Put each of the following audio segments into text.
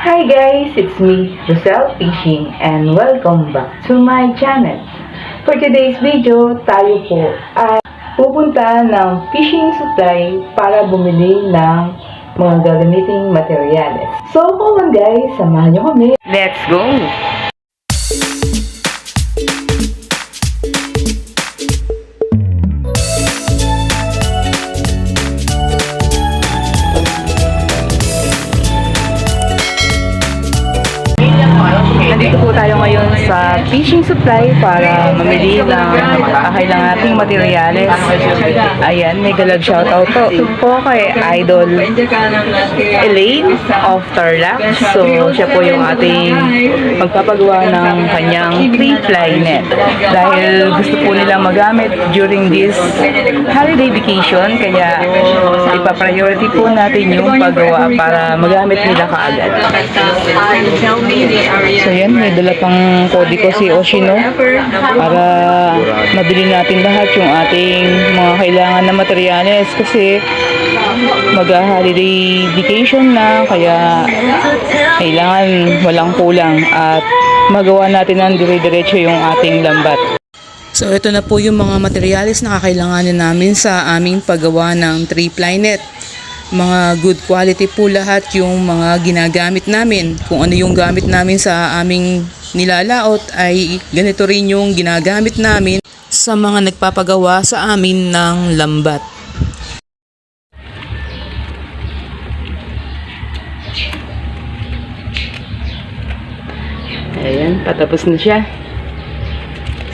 Hi guys, it's me, Rosel Fishing, and welcome back to my channel. For today's video, tayo po ay pupunta ng fishing supply para bumili ng mga gagamiting materyales. So, come on guys, samahan nyo kami. Let's go! Fishing supply para mamili ng kakailang nating materyales. Ayan, may galag shoutout to. Ito po kay Idol Elaine of Tarlac. So, siya po yung ating magpapagawa ng kanyang three-ply net. Dahil gusto po nila magamit during this holiday vacation, kaya ipa-priority po natin yung paggawa para magamit nila kaagad. So yan, may dala pang kodi ko si Oshino para mabili natin lahat yung ating mga kailangan na materyales kasi mag-holiday vacation na kaya kailangan walang kulang at magawa natin ng dire-diretso yung ating lambat. So ito na po yung mga materyales na kakailanganin namin sa aming paggawa ng three ply net mga good quality po lahat yung mga ginagamit namin. Kung ano yung gamit namin sa aming nilalaot ay ganito rin yung ginagamit namin sa mga nagpapagawa sa amin ng lambat. Ayan, patapos na siya.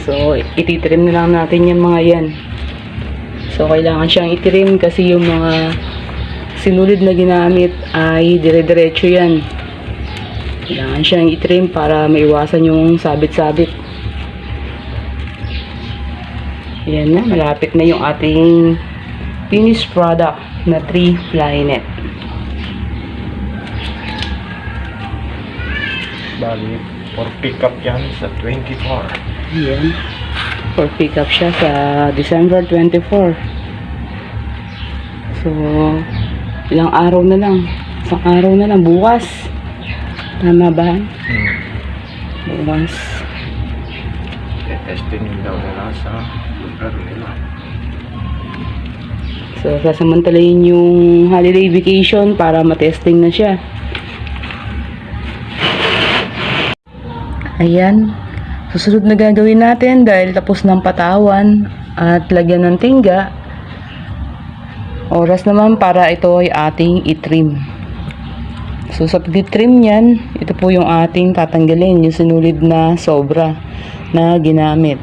So, ititrim na lang natin yung mga yan. So, kailangan siyang itrim kasi yung mga sinulid na ginamit ay dire-diretso yan. Kailangan siyang itrim para maiwasan yung sabit-sabit. Yan na, malapit na yung ating finished product na 3 fly net. Bali, for pickup yan sa 24. Yan. For pick up siya sa December 24. So, ilang araw na lang. Isang araw na lang. Bukas. Tama ba? Hmm. Bukas. Testing daw nila sa lugar nila. So, sasamantalayin yung holiday vacation para matesting na siya. Ayan. Susunod na gagawin natin dahil tapos ng patawan at lagyan ng tingga. Oras naman para ito ay ating itrim. So, sa pag-trim niyan, ito po yung ating tatanggalin, yung sinulid na sobra na ginamit.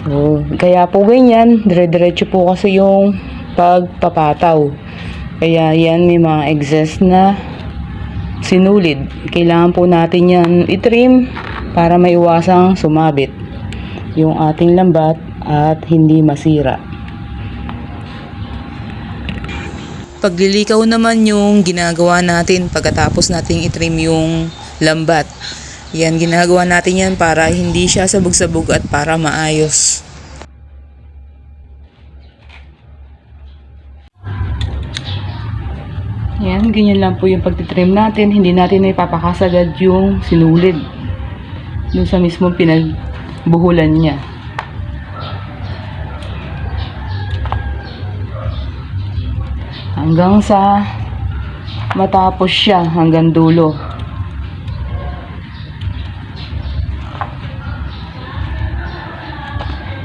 So, kaya po ganyan, dire-diretso po kasi yung pagpapataw. Kaya yan may mga excess na sinulid. Kailangan po natin yan itrim para maiwasang sumabit yung ating lambat at hindi masira. Paglilikaw naman yung ginagawa natin pagkatapos nating itrim yung lambat. Yan, ginagawa natin yan para hindi siya sabog-sabog at para maayos. Yan, ganyan lang po yung pagtitrim natin. Hindi natin na ipapakasagad yung sinulid. Dun sa mismo pinagbuhulan niya. Hanggang sa matapos siya hanggang dulo.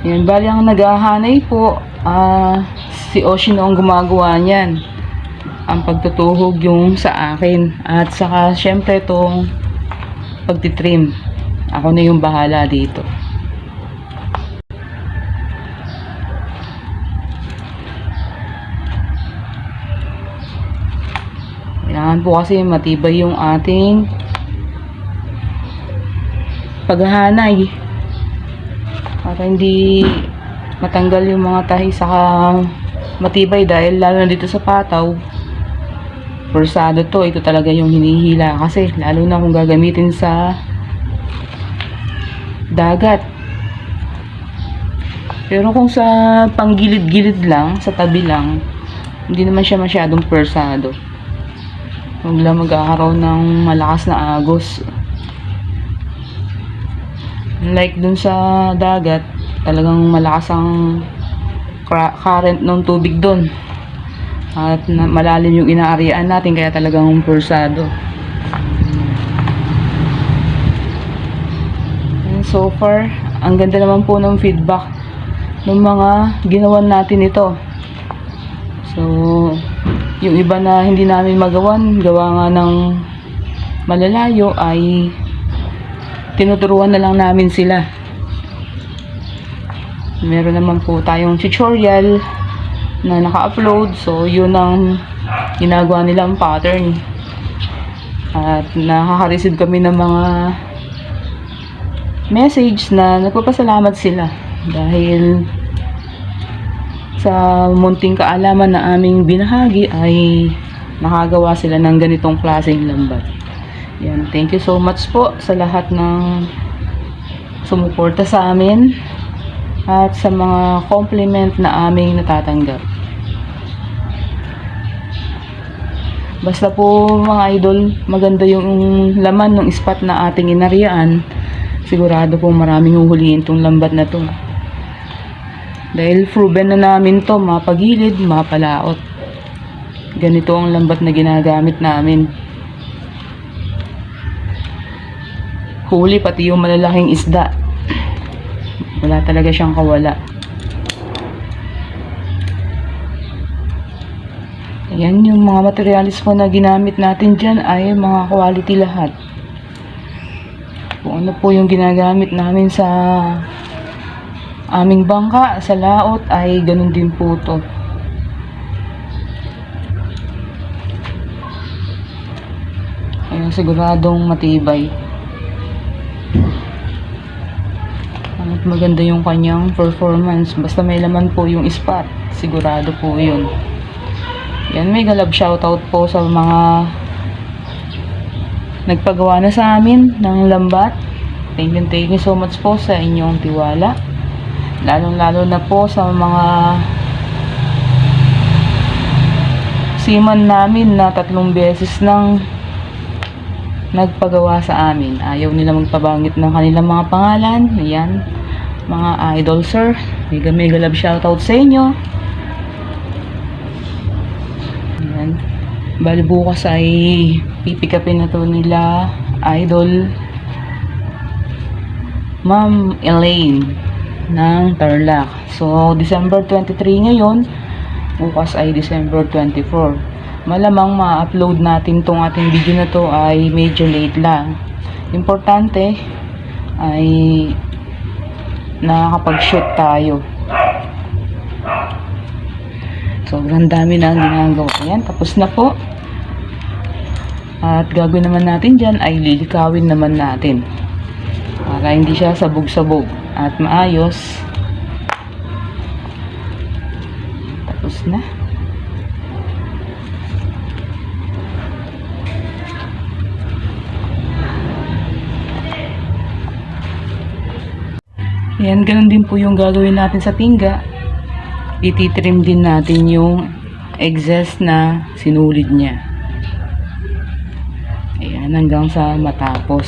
Yan, bali ang naghahanay po, ah, si Oshino ang gumagawa niyan. Ang pagtutuhog yung sa akin. At saka, syempre, itong pagtitrim. Ako na yung bahala dito. Kailangan po kasi matibay yung ating paghahanay para hindi matanggal yung mga tahi saka matibay dahil lalo na dito sa pataw Forsado to, ito talaga yung hinihila kasi lalo na kung gagamitin sa dagat. Pero kung sa panggilid-gilid lang, sa tabi lang, hindi naman siya masyadong persado. Huwag lang magkakaroon ng malakas na agos. Like dun sa dagat, talagang malakas ang current ng tubig dun. At malalim yung inaarian natin kaya talagang pursado. And so far, ang ganda naman po ng feedback ng mga ginawan natin ito. So, yung iba na hindi namin magawan, gawa nga ng malalayo ay tinuturuan na lang namin sila. Meron naman po tayong tutorial na naka-upload. So, yun ang ginagawa nilang pattern. At nakaka-receive kami ng mga message na nagpapasalamat sila dahil sa munting kaalaman na aming binahagi ay nakagawa sila ng ganitong klaseng lambat. Yan, thank you so much po sa lahat ng sumuporta sa amin at sa mga compliment na aming natatanggap. Basta po mga idol, maganda yung laman ng spot na ating inarian. Sigurado po maraming huhulihin tong lambat na to. Dahil proven na namin to, mapagilid, mapalaot. Ganito ang lambat na ginagamit namin. Huli pati yung malalaking isda. Wala talaga siyang kawala. Ayan yung mga materialis po na ginamit natin dyan ay mga quality lahat. Kung ano po yung ginagamit namin sa aming bangka, sa laot ay ganun din po to. Ayan, siguradong matibay. At maganda yung kanyang performance. Basta may laman po yung spot. Sigurado po yun. Yan, may galab shoutout po sa mga nagpagawa na sa amin ng lambat. Thank you, thank you so much po sa inyong tiwala. Lalong-lalo na po sa mga seaman namin na tatlong beses nang nagpagawa sa amin. Ayaw nila magpabanggit ng kanilang mga pangalan. Ayan, mga idol sir. Mega mega love shoutout sa inyo. Ayan. Bali bukas ay pipikapin na to nila idol Ma'am Elaine ng Tarlac. So, December 23 ngayon, bukas ay December 24. Malamang ma-upload natin tong ating video na to ay medyo late lang. Importante ay nakakapag-shoot tayo. Sobrang dami na ang ginagawa. Ayan, tapos na po. At gagawin naman natin dyan ay lilikawin naman natin. Para hindi siya sabog-sabog at maayos. Tapos na. Ayan, ganun din po yung gagawin natin sa pingga. Ititrim din natin yung excess na sinulid niya. Ayan, hanggang sa matapos.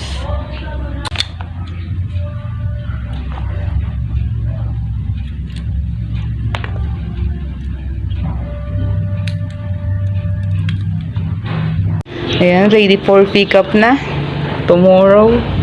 Ayan, ready for pickup na. Tomorrow.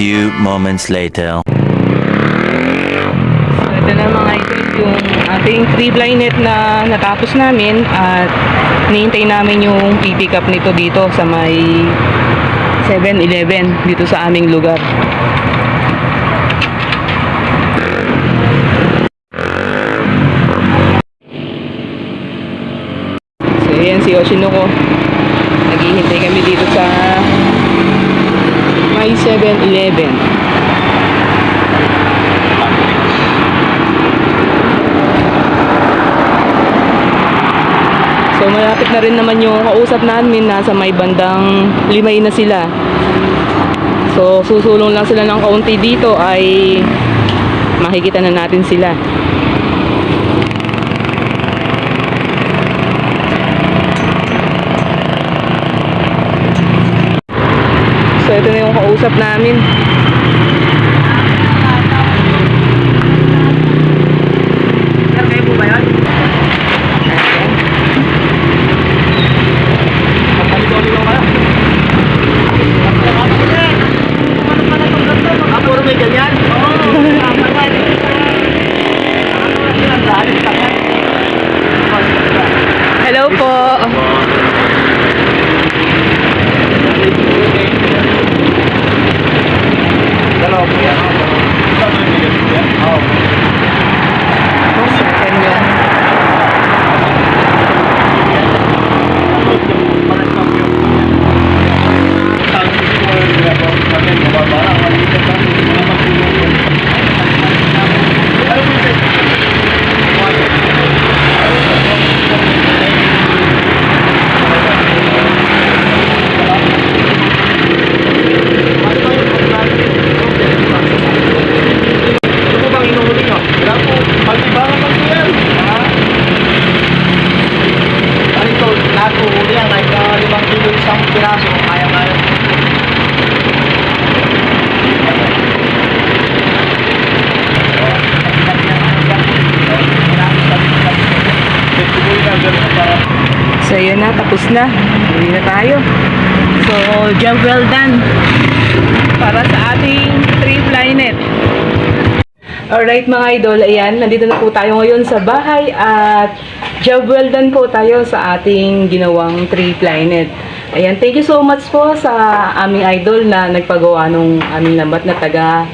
Few moments later. Ito na mga idol yung ating free blind net na natapos namin at hinihintay namin yung pipick up nito dito sa may 7-Eleven dito sa aming lugar. So yan si Oshinoko. Naghihintay kami dito sa may 7-Eleven. So malapit na rin naman yung kausap namin nasa may bandang limay na sila. So susulong lang sila ng kaunti dito ay makikita na natin sila. So kausap namin. Sir, kayo po ba yun? Puro may ganyan? Hello po. Dalawa po yan. Saan may ganyan yan? Oo. Second yan. Ano bang inuhuli nyo? Wala po. Pag-ibangan lang po yan. Ha? Ano ito? Lahat po huli yan. Kahit uh, limang kilo isang piraso. Kaya-kaya. So yun na, tapos na. Tayo. So, job well done. Para sa ating tree planet. Alright mga idol, ayan, nandito na po tayo ngayon sa bahay at job well done po tayo sa ating ginawang tree planet. Ayan, thank you so much po sa aming idol na nagpagawa nung aming lambat na taga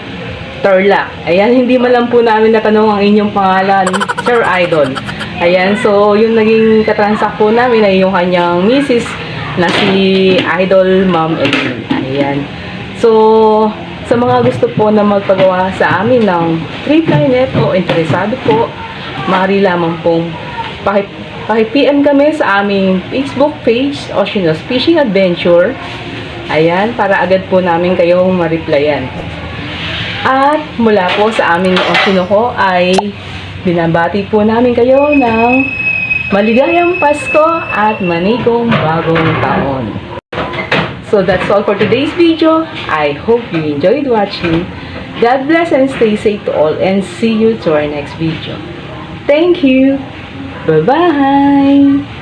Tarlac. Ayan, hindi man lang po namin natanong ang inyong pangalan, Sir Idol. Ayan, so yung naging katransak po namin ay yung kanyang misis na si Idol Ma'am Edwin. Ayan. So, sa mga gusto po na magpagawa sa amin ng Tree Planet o interesado po, maaari lamang pong paki, paki-PM kami sa aming Facebook page, Oceanos Fishing Adventure. Ayan, para agad po namin kayong ma-replyan. At mula po sa aming Osinoko ay binabati po namin kayo ng maligayang Pasko at manigong bagong taon. So that's all for today's video. I hope you enjoyed watching. God bless and stay safe to all and see you to our next video. Thank you. Bye-bye.